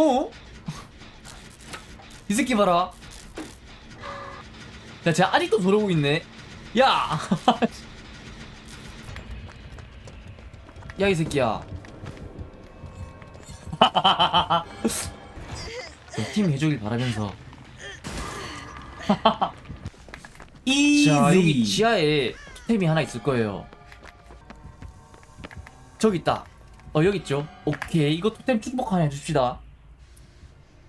어? 이 새끼 봐라. 야, 쟤 아직도 저러고 있네. 야! 야, 이 새끼야. 팀 해주길 바라면서. 이지. 자, 여기 지하에 토템이 하나 있을 거예요. 저기 있다. 어, 여기 있죠? 오케이. 이거 토템 축복 하나 해줍시다.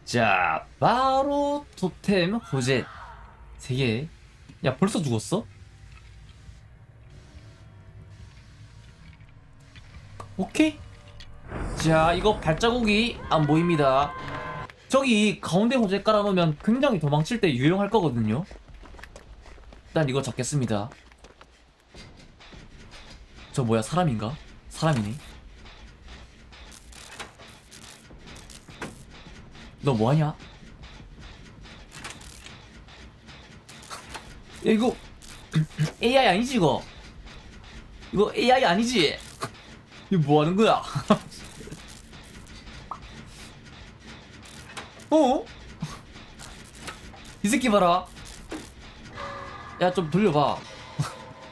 자, 바로 토템 호제. 세 개. 야, 벌써 죽었어? 오케이. 자, 이거 발자국이 안 보입니다. 저기 가운데 호재 깔아놓으면 굉장히 도망칠 때 유용할 거거든요. 일단 이거 잡겠습니다. 저 뭐야 사람인가? 사람이네. 너 뭐하냐? 야 이거 AI 아니지 이거? 이거 AI 아니지? 이거 뭐하는 거야? 어? 이 새끼 봐라. 야 좀 돌려봐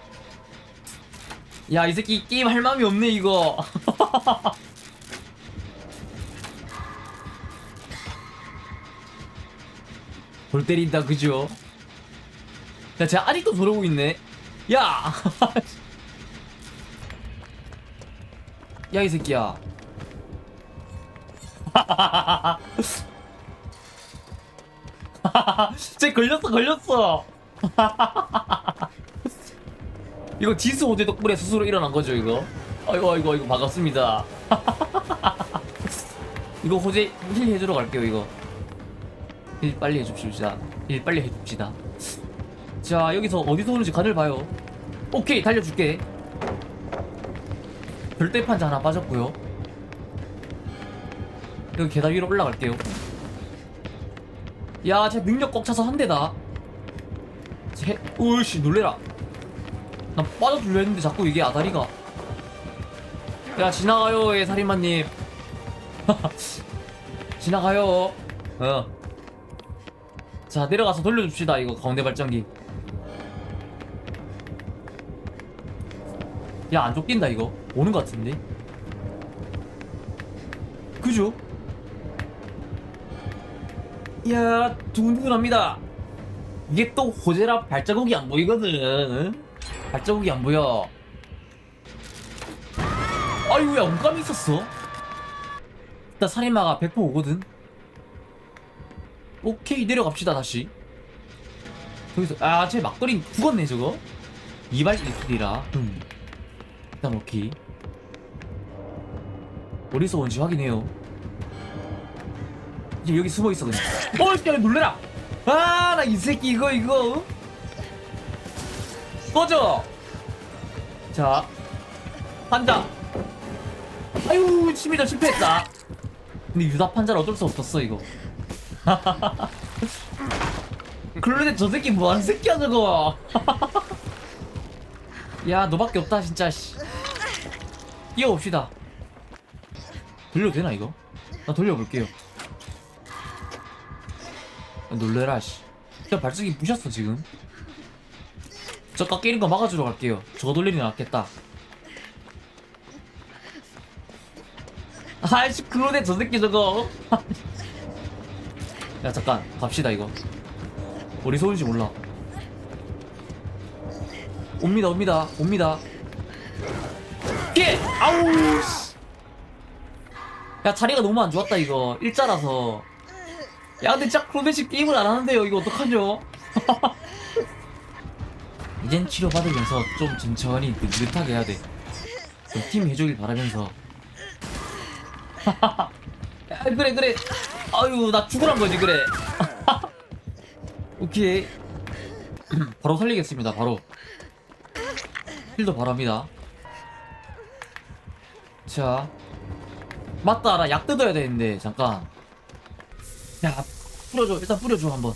야 이 새끼 게임 할 마음이 없네 이거 골 때린다 그죠? 야 쟤 아직도 저러고 있네. 야! 야 이 새끼야. 쟤 걸렸어 걸렸어! 이거 지수 호재 덕분에 스스로 일어난 거죠 이거? 아이고 아이고 아이고 반갑습니다. 이거 호재 힐 해주러 갈게요 이거 힐 빨리 해줍시다. 힐 빨리 해줍시다. 자 여기서 어디서 오는지 간을 봐요. 오케이 달려줄게. 별대 판자 하나 빠졌고요. 여기 계단 위로 올라갈게요. 야 제 능력 꽉 차서 한 대다. 제 으씨 놀래라. 나 빠져줄려 했는데 자꾸 이게 아다리가. 야 지나가요 예 살인마님. 지나가요. 어 자 내려가서 돌려줍시다 이거 가운데 발전기. 야 안 쫓긴다 이거. 오는 것 같은데? 그죠? 야 두근두근합니다. 이게 또 호재라 발자국이 안 보이거든. 응? 발자국이 안 보여. 아이고 야 온감이 있었어? 일단 살인마가 100% 오거든 오케이 내려갑시다 다시. 저기서 아쟤 막걸리 죽었네 저거. 이발 1킬이라. 음. 일단 오케이. 어디서 온지 확인해요. 이제 여기 숨어 있어 그냥. 어 진짜 놀래라! 아 나 이 새끼 이거 이거 어? 꺼져! 자 판자. 아유 심리전 실패했다. 근데 유다 판자는 어쩔 수 없었어 이거 그런데 저 새끼 뭐하는 새끼야 저거 야 너밖에 없다 진짜 씨 뛰어봅시다 돌려도 되나 이거? 나 돌려볼게요 아, 놀래라 씨. 저 발전기 부셨어 지금. 저 깎이는 거 막아주러 갈게요. 저거 돌리는 게 낫겠다. 아이씨 그러네 저 새끼 저거. 야 잠깐 갑시다 이거. 어디서 오는지 몰라. 옵니다 옵니다 옵니다. 피해! 아우 씨. 야 자리가 너무 안 좋았다 이거 일자라서. 야 근데 진짜 클로베시 게임을 안 하는데요 이거 어떡하죠 이젠 치료받으면서 좀 천천히 느긋하게 해야 돼팀 해주길 바라면서 야 그래 그래 아유 나 죽으란 거지 그래. 오케이. 바로 살리겠습니다 바로. 힐도 바랍니다. 자. 맞다 나약 뜯어야 되는데 잠깐. 야 뿌려줘 일단 뿌려줘 한번.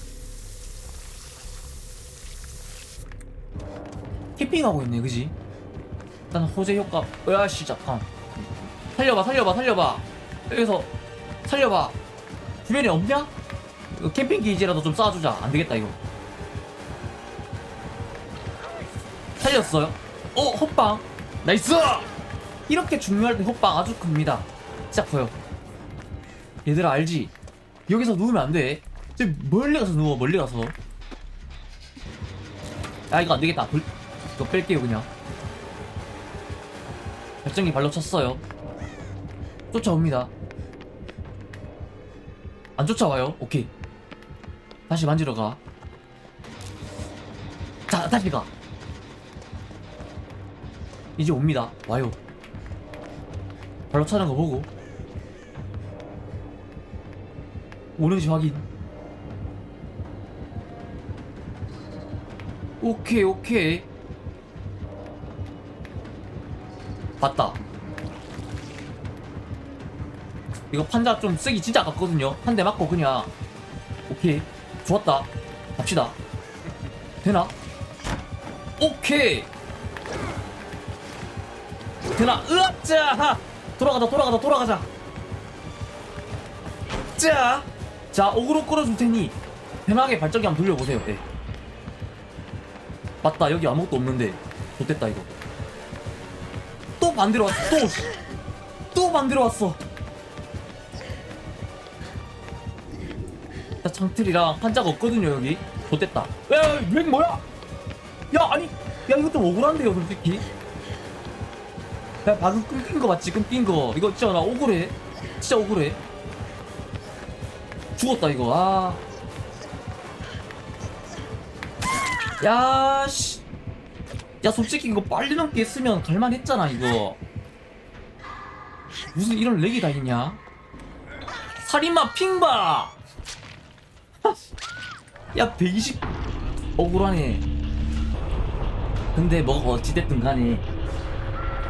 키핑하고 있네 그지? 일단 호재 효과 으아씨 잠깐 살려봐 살려봐 살려봐. 여기서 살려봐 주변에 없냐? 이거 캠핑 기지라도 좀 쏴주자. 안 되겠다 이거. 살렸어요? 어 헛방 나이스! 이렇게 중요할 때 헛방 아주 큽니다. 진짜 커요 얘들아 알지? 여기서 누우면 안 돼. 저 멀리 가서 누워 멀리 가서. 아 이거 안 되겠다. 돌... 이거 뺄게요 그냥. 발전기 발로 쳤어요. 쫓아옵니다 안 쫓아와요? 오케이. 다시 만지러 가. 자, 다시 가. 이제 옵니다. 와요. 발로 차는 거 보고. 오는지 확인. 오케이 오케이. 봤다 이거 판자 좀 쓰기 진짜 아깝거든요. 한 대 맞고 그냥 오케이. 좋았다. 갑시다. 되나? 오케이. 되나? 으악자! 돌아가자 돌아가자 돌아가자. 자, 자 어그로 끌어줄 테니 편하게 발전기 한번 돌려보세요. 네. 맞다. 여기 아무것도 없는데. 좋됐다 이거. 또 반대로 왔어 또, 또 반대로 왔어 자 창틀이랑 판자가 없거든요 여기. 좋됐다. 야얘 뭐야? 야 아니 야좀 억울한데요 솔직히. 야 방금 끊긴 거 맞지? 끊긴 거. 이거 진짜 나 억울해. 진짜 억울해. 죽었다 이거. 아. 야씨. 야 솔직히 이거 빨리 넘게 했으면 갈만 했잖아 이거. 무슨 이런 렉이 다 있냐? 살인마 핑바 야 120 억울하네. 근데 뭐 어찌됐든 간에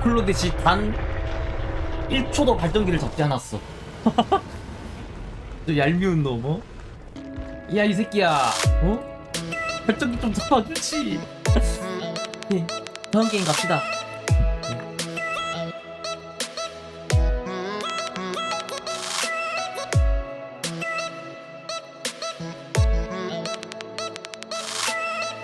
클로데시 단 1초도 발전기를 잡지 않았어. 저 얄미운 놈 어? 야 이 새끼야. 어? 발전기 좀 잡아주지. 예, 다음 게임 갑시다